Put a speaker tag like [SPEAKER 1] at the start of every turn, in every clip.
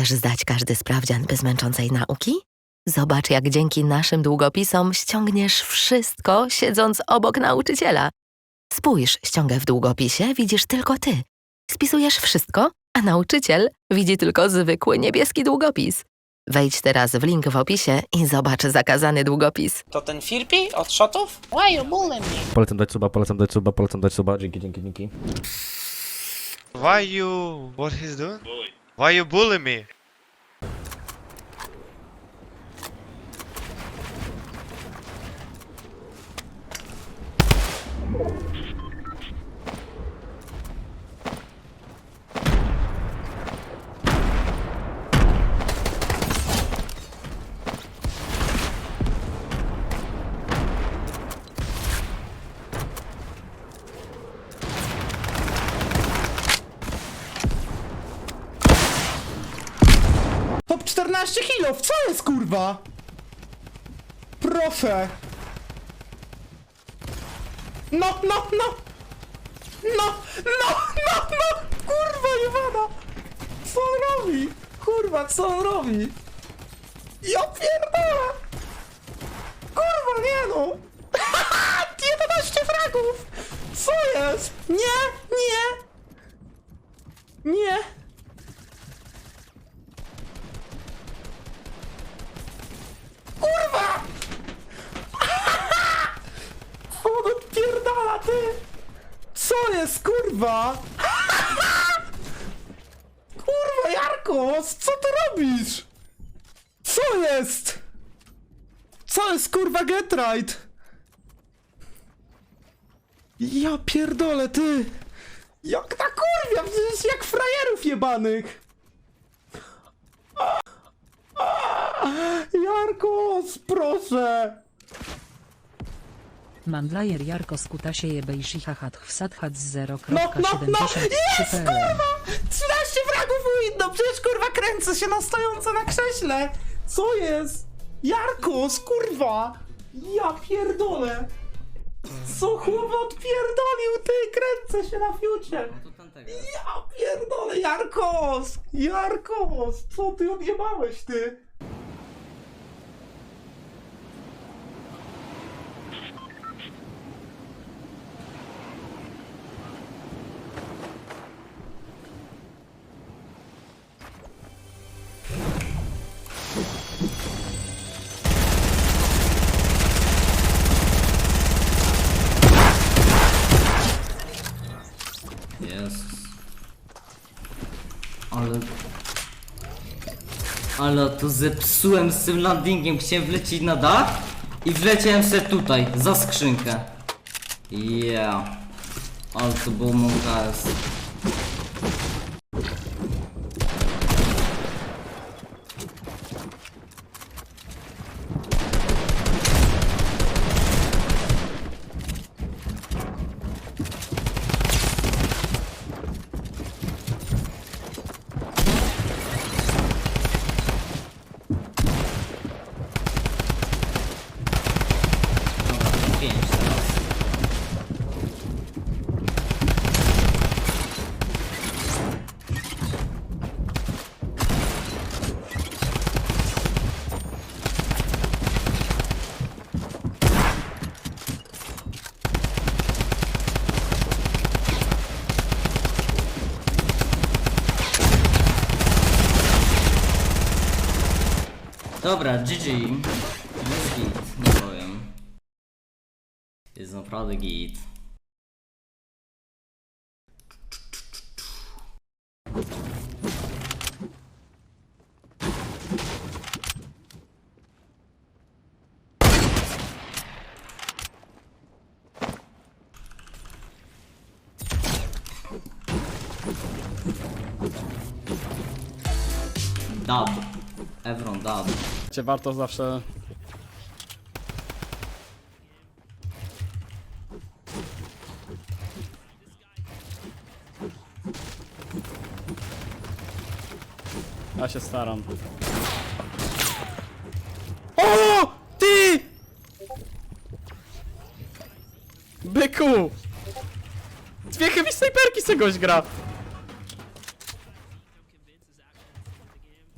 [SPEAKER 1] Chcesz zdać każdy sprawdzian bez męczącej nauki? Zobacz, jak dzięki naszym długopisom ściągniesz wszystko, siedząc obok nauczyciela. Spójrz, ściągę w długopisie widzisz tylko ty. Spisujesz wszystko, a nauczyciel widzi tylko zwykły niebieski długopis. Wejdź teraz w link w opisie i zobacz zakazany długopis.
[SPEAKER 2] To ten Firpi od shotów? Why you bullying me?
[SPEAKER 3] Polecam dać suba, polecam dać suba, polecam dać suba. Dzięki, dzięki, dzięki.
[SPEAKER 4] Why you... What he's doing? Why you bully me?
[SPEAKER 5] Top 14 kilo, co jest kurwa? Proszę. No, no, no. No, no, no, no. Kurwa jebana. Co on robi? Kurwa, co on robi? Ja pierdolę. Kurwa, nie no. 11 fragów. Co jest? Nie, nie. Nie. Kurwa! On odpierdala, ty! Co jest, kurwa? Jarkos, co ty robisz? Co jest? Co jest, kurwa, get right? Ja pierdolę, ty! Jak ta kurwa, przecież jak frajerów jebanych! Jarkos, proszę!
[SPEAKER 6] Mandlajer Jarko Skutasie jebejszy hachat wsad hat z
[SPEAKER 5] No, no, no!
[SPEAKER 6] 0.73
[SPEAKER 5] Jest, kurwa! 13 fragów winno! Przecież, kurwa, kręcę się na stojąco na krześle! Co jest? Jarkos, kurwa! Ja pierdolę! Co chłopak odpierdolił, ty? Kręcę się na fiucie! Ja pierdolę, Jarkos! Jarkos! Co ty odjebałeś, ty?
[SPEAKER 7] Ale to zepsułem z tym landingiem. Chciałem wlecieć na dach i wleciałem se tutaj, za skrzynkę. Yeah. Ale to było. Dobra, pięć teraz. Dobra, GG. Jest git, nie powiem. Jest naprawdę git. Dab. Evron dab.
[SPEAKER 8] Cię warto zawsze Ja się staram. O! Ty! Byku! Dwie chyba snajperki se goś gra.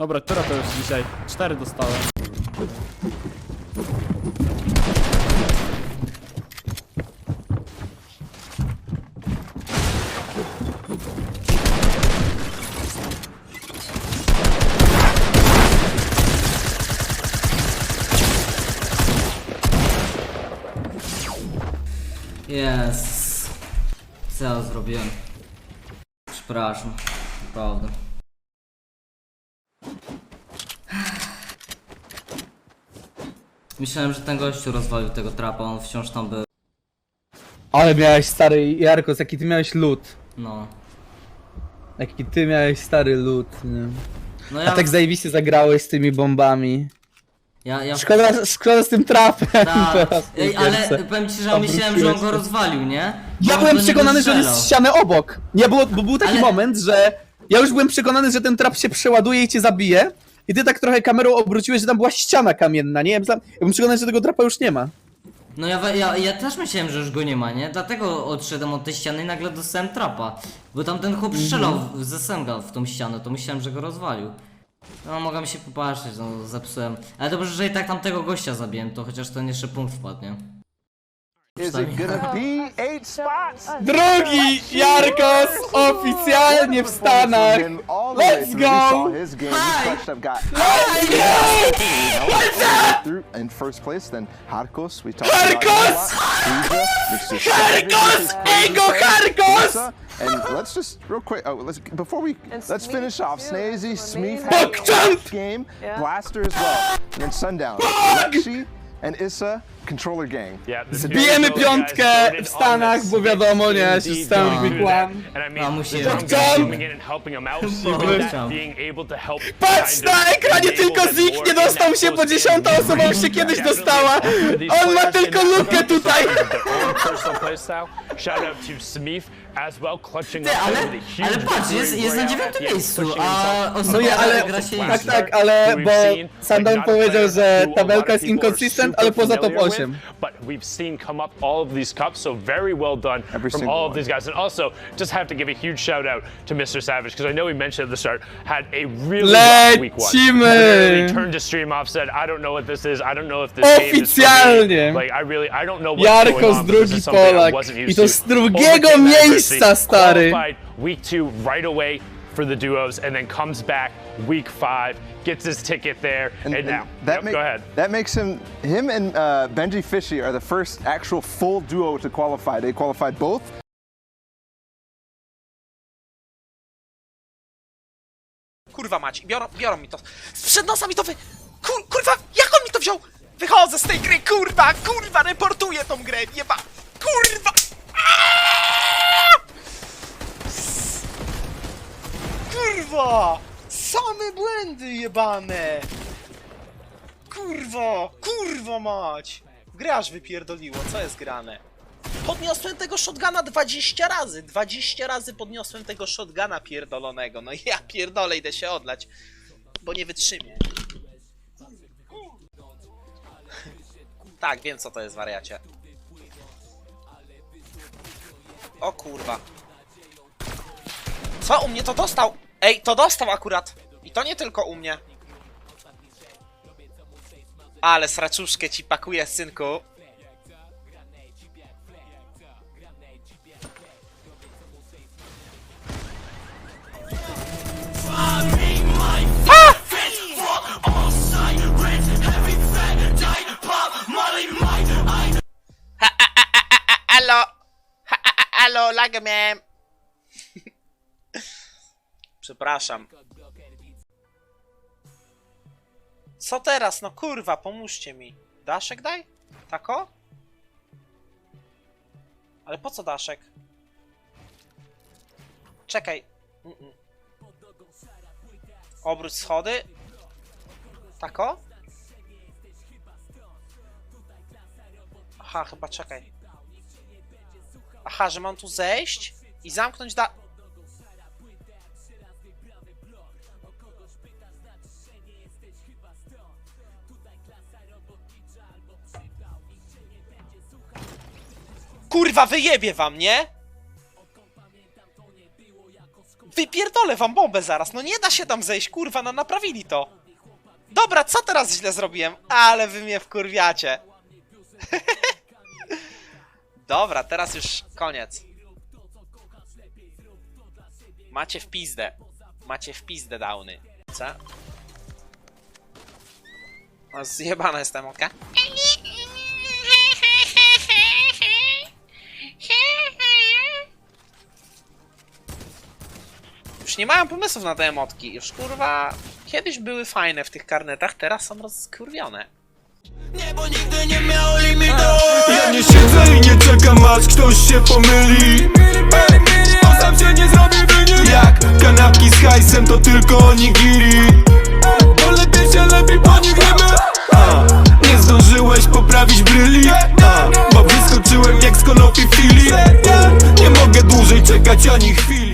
[SPEAKER 8] Dobra, która to już dzisiaj? Cztery dostałem.
[SPEAKER 7] Jest. Co ja zrobiłem? Przepraszam. Naprawdę. Myślałem, że ten gościu rozwalił tego trapa, on wciąż tam był.
[SPEAKER 9] Ale miałeś stary Jarkos, jaki ty miałeś lód.
[SPEAKER 7] No.
[SPEAKER 9] Jaki ty miałeś stary lód, nie?
[SPEAKER 7] No
[SPEAKER 9] A
[SPEAKER 7] ja,
[SPEAKER 9] tak zajebiście zagrałeś z tymi bombami.
[SPEAKER 7] ja, ja
[SPEAKER 9] Szkoda, szkoda z tym trapem
[SPEAKER 7] Tak.
[SPEAKER 9] teraz.
[SPEAKER 7] Ej, ale powiem ci, że myślałem, że on go rozwalił, nie?
[SPEAKER 9] Ja
[SPEAKER 7] On
[SPEAKER 9] byłem
[SPEAKER 7] do niego
[SPEAKER 9] przekonany, że on jest
[SPEAKER 7] strzelał.
[SPEAKER 9] z ściany obok. Nie, było, bo był taki
[SPEAKER 7] Ale-
[SPEAKER 9] moment, że ja już byłem przekonany, że ten trap się przeładuje i cię zabije. I ty tak trochę kamerą obróciłeś, że tam była ściana kamienna, nie? Ja, myślałem, ja byłem przekonany, że tego trapa już nie ma.
[SPEAKER 7] No ja, ja, ja też myślałem, że już go nie ma, nie? Dlatego odszedłem od tej ściany i nagle dostałem trapa. Bo tam ten chłop strzelał w- ze Semga w tą ścianę, to myślałem, że go rozwalił. No mogłem się popatrzeć, no zepsułem. Ale dobrze, że i tak tamtego gościa zabiłem, to chociaż ten jeszcze punkt wpadnie. Przynajmniej-
[SPEAKER 9] Drugi Jarkos oficjalnie w Stanach. Let's go!
[SPEAKER 10] In first place, then Harkos. We talked
[SPEAKER 9] Harkos! Harkos! Ego Harkos!
[SPEAKER 10] And let's just real quick. Oh, let's before we let's finish off. Snazy, Smeef,
[SPEAKER 9] Buck jump!
[SPEAKER 10] game, Blaster as well, and then Sundown, Lexi, and Issa, Controller Gang.
[SPEAKER 9] Bijemy piątkę w Stanach, bo wiadomo, nie, system week one.
[SPEAKER 7] A musi
[SPEAKER 9] Patrz na ekranie, tylko Zik nie dostał się, bo dziesiąta osoba już się kiedyś dostała. On ma tylko lukę tutaj.
[SPEAKER 7] Ty, ale, ale patrz, jest, jest na dziewiątym miejscu, a osoba,
[SPEAKER 9] No nie, ale
[SPEAKER 7] która gra się
[SPEAKER 9] tak,
[SPEAKER 7] liczy.
[SPEAKER 9] tak, ale bo Sundown powiedział, że tabelka jest inconsistent, ale poza top 8.
[SPEAKER 11] But we've seen come up all of these cups, so very well done
[SPEAKER 10] Every
[SPEAKER 11] from
[SPEAKER 10] single
[SPEAKER 11] all of these guys. And also, just have to give a huge shout out to Mr. Savage because I know he mentioned at the start had a really rough week one.
[SPEAKER 9] Lecimy!
[SPEAKER 11] Literally turned to stream off, said, "I don't know what this is. I don't know if this game is for me." Like I really, I don't know what's going
[SPEAKER 9] Jarkos
[SPEAKER 11] on. this is something I wasn't
[SPEAKER 9] I
[SPEAKER 11] used
[SPEAKER 9] to
[SPEAKER 11] to.
[SPEAKER 9] z drugiego miejsca, stary.
[SPEAKER 11] week two right away for the duos, and then comes back week five, gets his ticket there, and,
[SPEAKER 10] And-
[SPEAKER 11] now.
[SPEAKER 10] that
[SPEAKER 11] Yep,
[SPEAKER 10] make-
[SPEAKER 11] go ahead.
[SPEAKER 10] That makes him, him and uh, Benji Fishy are the first actual full duo to qualify. They qualified both.
[SPEAKER 2] Kurwa mać, biorą, biorą mi to. Sprzed nosa mi to wy... Kur, kurwa, jak on mi to wziął? Wychodzę z tej gry, kurwa, kurwa, reportuję tą grę, jeba. Kurwa! Kurwa! Same błędy jebane! Kurwa, kurwa mać! Grę aż wypierdoliło, co jest grane? Podniosłem tego shotguna 20 razy. 20 razy podniosłem tego shotguna pierdolonego. No ja pierdolę, idę się odlać. Bo nie wytrzymię. Tak, wiem co to jest wariacie. O kurwa. Co? U mnie to dostał? Ej, to dostał akurat. I to nie tylko u mnie. Ale sraczuszkę ci pakuję, synku. Alo, lagman! Przepraszam. Co teraz? No kurwa, pomóżcie mi. Daszek daj? Tako? Ale po co daszek? Czekaj. Mm-mm. Obróć schody. Tako? Aha, chyba czekaj. Aha, że mam tu zejść i zamknąć da... Kurwa, wyjebie wam, nie? Wypierdolę wam bombę zaraz, no nie da się tam zejść, kurwa, no naprawili to. Dobra, co teraz źle zrobiłem? Ale wy mnie wkurwiacie. Dobra, teraz już koniec. Macie w pizdę. Macie w pizdę downy. Co? No zjebana jestem, oka? Już nie mają pomysłów na te emotki. Już kurwa kiedyś były fajne w tych karnetach, teraz są rozkurwione.
[SPEAKER 12] Ja nie siedzę i nie Ktoś się pomyli. On sam się nie zrobi wynik. Jak kanapki z hajsem to tylko onigiri. To lepiej się lepiej po nich A, Nie zdążyłeś poprawić bryli. Bo wyskoczyłem jak z konopi fili Nie mogę dłużej czekać ani chwili.